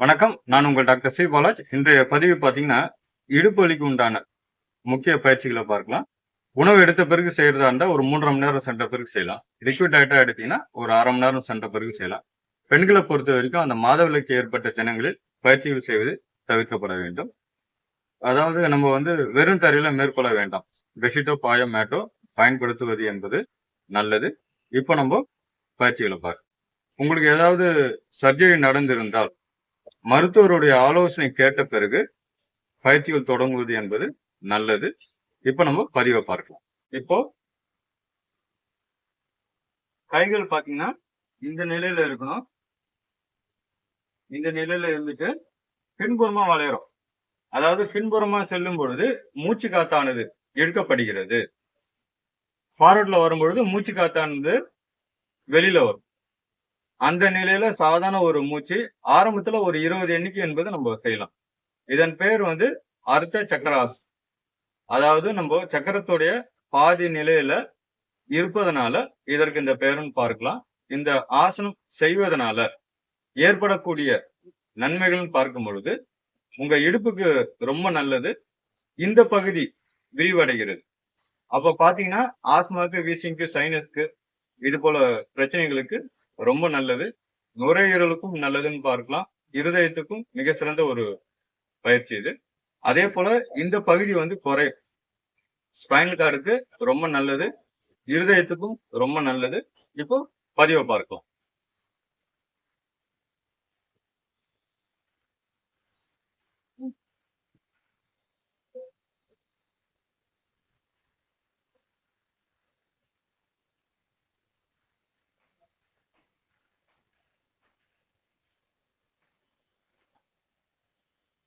வணக்கம். நான் உங்கள் டாக்டர் சி. பாலாஜ். இன்றைய பதிவு பார்த்தீங்கன்னா இடுப்பு வலிக்கு உண்டான முக்கிய பயிற்சிகளை பார்க்கலாம். உணவு எடுத்த பிறகு செய்யறதா இருந்தால் ஒரு மூன்றரை மணி நேரம் சென்ற பிறகு செய்யலாம். லிக்விட் டயட்டா எடுத்தீங்கன்னா ஒரு அரை மணி நேரம் சென்ற பிறகு செய்யலாம். பெண்களை பொறுத்த வரைக்கும் அந்த மாதவிலக்கு ஏற்பட்ட தினங்களில் பயிற்சிகள் செய்வது தவிர்க்கப்பட வேண்டும். அதாவது நம்ம வந்து வெறும் தரையில மேற்கொள்ள வேண்டாம். பெஷிட்டோ பாயோ மேட்டோ பயன்படுத்துவது என்பது நல்லது. இப்போ நம்ம பயிற்சிகளை பார்க்கலாம். உங்களுக்கு ஏதாவது சர்ஜரி நடந்திருந்தால் மருத்துவருடைய ஆலோசனை கேட்ட பிறகு பயிற்சிகள் தொடங்குவது என்பது நல்லது. இப்போ நம்ம பதிவை பார்க்கலாம். இப்போ கைகள் பாத்தீங்கன்னா இந்த நிலையில இருக்கணும். இந்த நிலையில இருந்துட்டு பின்புறமா வளையறோம். அதாவது பின்புறமா செல்லும் பொழுது மூச்சு காத்தானது எடுக்கப்படுகிறது. ஃபார்வர்ட்ல வரும்பொழுது மூச்சு காத்தானது வெளியில வரும். அந்த நிலையில சாதாரண ஒரு மூச்சு ஆரம்பத்துல ஒரு இருபது எண்ணிக்கை என்பது நம்ம செய்யலாம். இதன் பேர் வந்து அர்த்த சக்கராஸ் அதாவது நம்ம சக்கரத்துடைய பாதி நிலையில இருப்பதனால இதற்கு இந்த பெயரும் பார்க்கலாம். இந்த ஆசனம் செய்வதனால ஏற்படக்கூடிய நன்மைகள்னு பார்க்கும் பொழுது உங்க இடுப்புக்கு ரொம்ப நல்லது இந்த பகுதி விரிவடைகிறது. அப்ப பாத்தீங்கன்னா ஆஸ்மாக்கு வீசிங்க்கு சைனஸ்க்கு இது போல பிரச்சனைகளுக்கு ரொம்ப நல்லது. நுரையீரலுக்கும் நல்லதுன்னு பார்க்கலாம். இருதயத்துக்கும் மிக சிறந்த ஒரு பயிற்சி இது. அதே போல இந்த பகுதி வந்து குறை. ஸ்பைனல் கார்டுக்கு ரொம்ப நல்லது. இருதயத்துக்கும் ரொம்ப நல்லது. இப்போ பதிவை பார்க்கலாம்.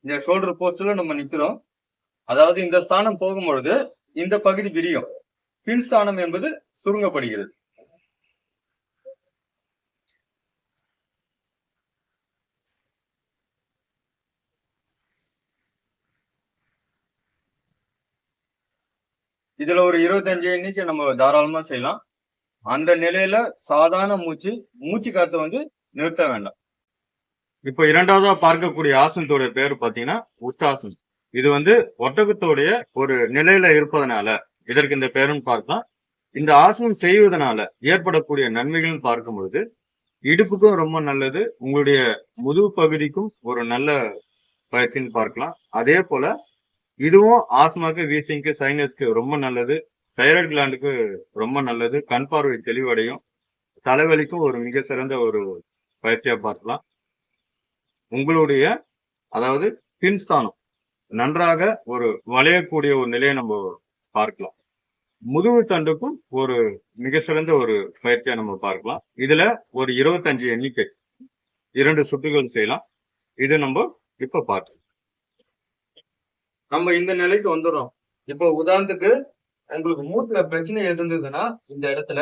இந்த ஷோல்டர் போஸ்ட்ல நம்ம நிக்கிறோம். அதாவது இந்த ஸ்தானம் போகும்பொழுது இந்த பகுதி விரியும். பின் ஸ்தானம் என்பது சுருங்கப்படுகிறது. இதுல ஒரு இருபத்தஞ்சு எண்ணிக்கை நம்ம தாராளமா செய்யலாம். அந்த நிலையில சாதாரண மூச்சு மூச்சு காத்து வந்து நிறுத்த வேண்டாம். இப்போ இரண்டாவதா பார்க்கக்கூடிய ஆசனத்தோட பேர் பாத்தீங்கன்னா உஷ்டாசன். இது வந்து ஒட்டகத்தோடைய ஒரு நிலையில இருப்பதனால இதற்கு இந்த பேரும் பார்க்கலாம். இந்த ஆசனம் செய்வதனால ஏற்படக்கூடிய நன்மைகள்னு பார்க்கும் பொழுது இடுப்புக்கும் ரொம்ப நல்லது உங்களுடைய முதுகு பகுதிக்கும் ஒரு நல்ல பயிற்சின்னு பார்க்கலாம். அதே போல இதுவும் ஆஸ்மாக்கு வீசிங்க்கு சைனஸ்க்கு ரொம்ப நல்லது தைராய்டு கிளாண்டுக்கு ரொம்ப நல்லது கண் பார்வை தெளிவடையும் தலைவலிக்கும் ஒரு மிக சிறந்த ஒரு பயிற்சியா பார்க்கலாம். உங்களுடைய அதாவது பின்ஸ்தானம் நன்றாக ஒரு வளையக்கூடிய ஒரு நிலையை நம்ம பார்க்கலாம். முதுகு தண்டுக்கும் ஒரு மிக சிறந்த ஒரு பயிற்சியை நம்ம பார்க்கலாம். இதுல ஒரு இருபத்தஞ்சு எண்ணிக்கை இரண்டு சுட்டுகள் செய்யலாம். இது நம்ம இப்ப பார்க்கலாம் நம்ம இந்த நிலைக்கு வந்துடுறோம். இப்போ உதாரணத்துக்கு உங்களுக்கு மூட்டுல பிரச்சனை இருந்ததுன்னா இந்த இடத்துல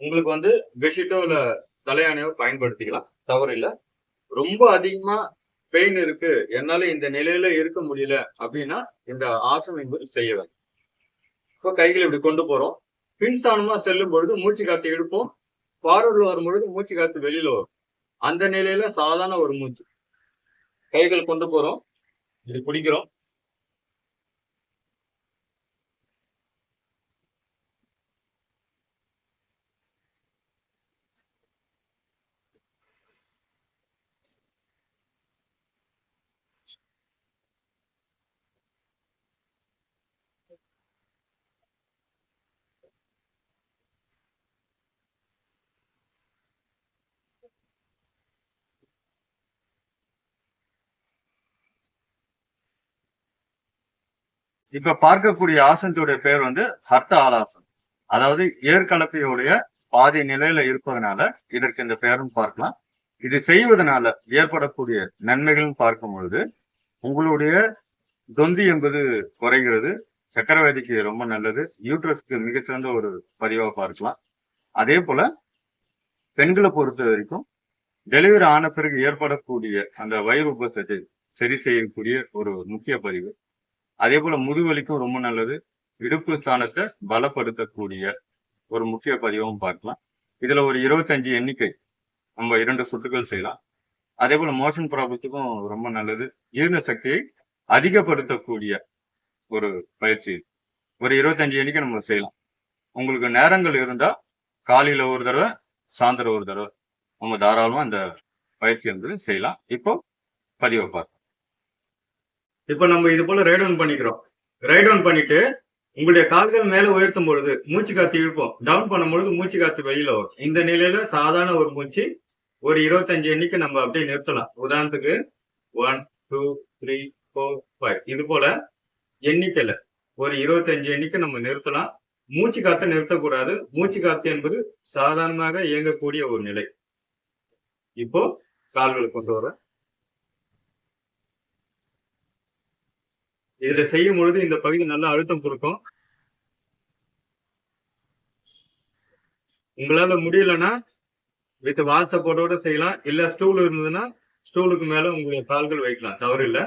உங்களுக்கு வந்து பெட்ஷீட்டோ இல்ல தலையானையோ பயன்படுத்திக்கலாம். தவறு இல்லை. ரொம்ப அதிகமா பெயின் இருக்கு. என்னால இந்த நிலையில இருக்க முடியல அப்படின்னா இந்த ஆசனம் என்பது செய்ய வேண்டும். இப்போ கைகளை இப்படி கொண்டு போறோம். பின்ஸ்தானமா செல்லும் பொழுது மூச்சு காத்து எடுப்போம் ஃபார்வர்டு வரும் பொழுது மூச்சு காத்து வெளியில வரும். அந்த நிலையில சாதாரண ஒரு மூச்சு. கைகள் கொண்டு போறோம். இப்படி பிடிக்கிறோம். இப்ப பார்க்கக்கூடிய ஆசனத்துடைய பேர் வந்து ஹர்த்த ஆலாசன். அதாவது ஏற்கலப்பையுடைய பாதி நிலையில இருப்பதனால இதற்கு இந்த பெயரும் பார்க்கலாம். இது செய்வதனால ஏற்படக்கூடிய நன்மைகள்னு பார்க்கும் பொழுது உங்களுடைய தொந்தி என்பது குறைகிறது. சக்கரவாதிக்கு ரொம்ப நல்லது. யூட்ரஸ்க்கு மிக சிறந்த ஒரு பதிவாக பார்க்கலாம். அதே போல பெண்களை பொறுத்த வரைக்கும் டெலிவரி ஆன பிறகு ஏற்படக்கூடிய அந்த வயிறு உபசத்தை சரி செய்யக்கூடிய ஒரு முக்கிய பதிவு. அதே போல முதுவலிக்கும் ரொம்ப நல்லது. இடுப்பு ஸ்தானத்தை பலப்படுத்தக்கூடிய ஒரு முக்கிய பதிவும் பார்க்கலாம். இதுல ஒரு இருபத்தஞ்சு எண்ணிக்கை. நம்ம இரண்டு சுற்றுகள் செய்யலாம். அதே போல மோஷன் ப்ராப்ளத்துக்கும் ரொம்ப நல்லது. ஜீரண சக்தியை அதிகப்படுத்தக்கூடிய ஒரு பயிற்சி. ஒரு இருபத்தஞ்சு எண்ணிக்கை நம்ம செய்யலாம். உங்களுக்கு நேரங்கள் இருந்தா காலையில ஒரு தடவை சாயந்தரம் ஒரு தடவை. நம்ம தாராளமா அந்த பயிற்சி வந்து செய்யலாம். இப்போ பதிவை பார்க்கலாம். இப்போ நம்ம இது போல ரைட் ஆன் பண்ணிக்கிறோம். ரைட் ஆன் பண்ணிட்டு உங்களுடைய கால்கள் மேல உயர்த்தும் பொழுது மூச்சு காத்து இழுப்போம். டவுன் பண்ணும் பொழுது மூச்சு காத்து வெளியில வரும். இந்த நிலையில சாதாரண ஒரு மூச்சு ஒரு இருபத்தஞ்சு எண்ணிக்கை நம்ம அப்படியே நிறுத்தலாம். உதாரணத்துக்கு one two three four five இது போல எண்ணிக்கையில ஒரு இருபத்தஞ்சு எண்ணிக்கை நம்ம நிறுத்தலாம். மூச்சு காத்த நிறுத்தக்கூடாது. மூச்சு காத்து என்பது சாதாரணமாக இயங்கக்கூடிய ஒரு நிலை. இப்போ கால்கள் கொண்டு வர இதுல செய்யும் பொழுது இந்த பகுதி நல்லா அழுத்தம் கொடுக்கும். உங்களால முடியலன்னா வித் வால் சப்போர்ட்டோட செய்யலாம். இல்ல ஸ்டூல் இருந்ததுன்னா ஸ்டூலுக்கு மேல உங்களுடைய கால்கள் வைக்கலாம். தவறு இல்ல.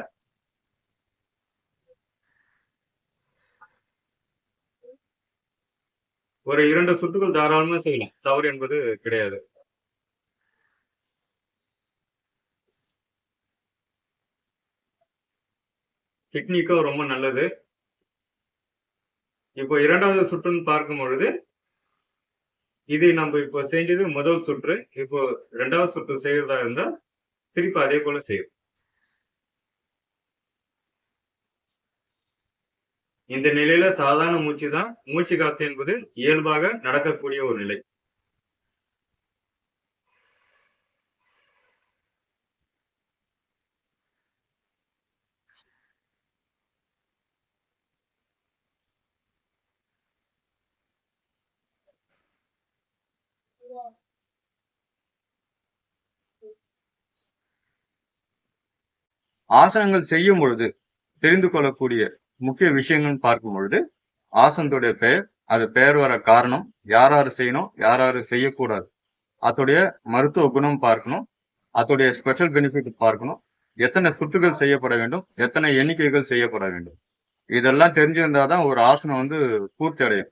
ஒரு இரண்டு சுற்றுகள் தாராளமா செய்யலாம். தவறு என்பது கிடையாது. கிட்னிக்கும் ரொம்ப நல்லது. இப்போ இரண்டாவது சுற்றுன்னு பார்க்கும் பொழுது இது நம்ம இப்போ செஞ்சது முதல் சுற்று. இப்போ ரெண்டாவது சுற்று செய்யறதா இருந்தா திருப்பி அதே போல செய்யும் இந்த நிலையில சாதாரண மூச்சு தான் மூச்சு காத்து என்பது இயல்பாக நடக்கக்கூடிய ஒரு நிலை. ஆசனங்கள் செய்யும் பொழுது தெரிந்து கொள்ளக்கூடிய முக்கிய விஷயங்கள்னு பார்க்கும் பொழுது ஆசனத்துடைய பெயர் அது பெயர் வர காரணம் யார் யாரு செய்யணும் யார் யாரு செய்யக்கூடாது. அதோடைய மருத்துவ குணம் பார்க்கணும் அதோடைய ஸ்பெஷல் பெனிஃபிட் பார்க்கணும் எத்தனை சுற்றுகள் செய்யப்பட வேண்டும் எத்தனை எண்ணிக்கைகள் செய்யப்பட வேண்டும். இதெல்லாம் தெரிஞ்சிருந்தாதான் ஒரு ஆசனம் வந்து பூர்த்தி அடையும்.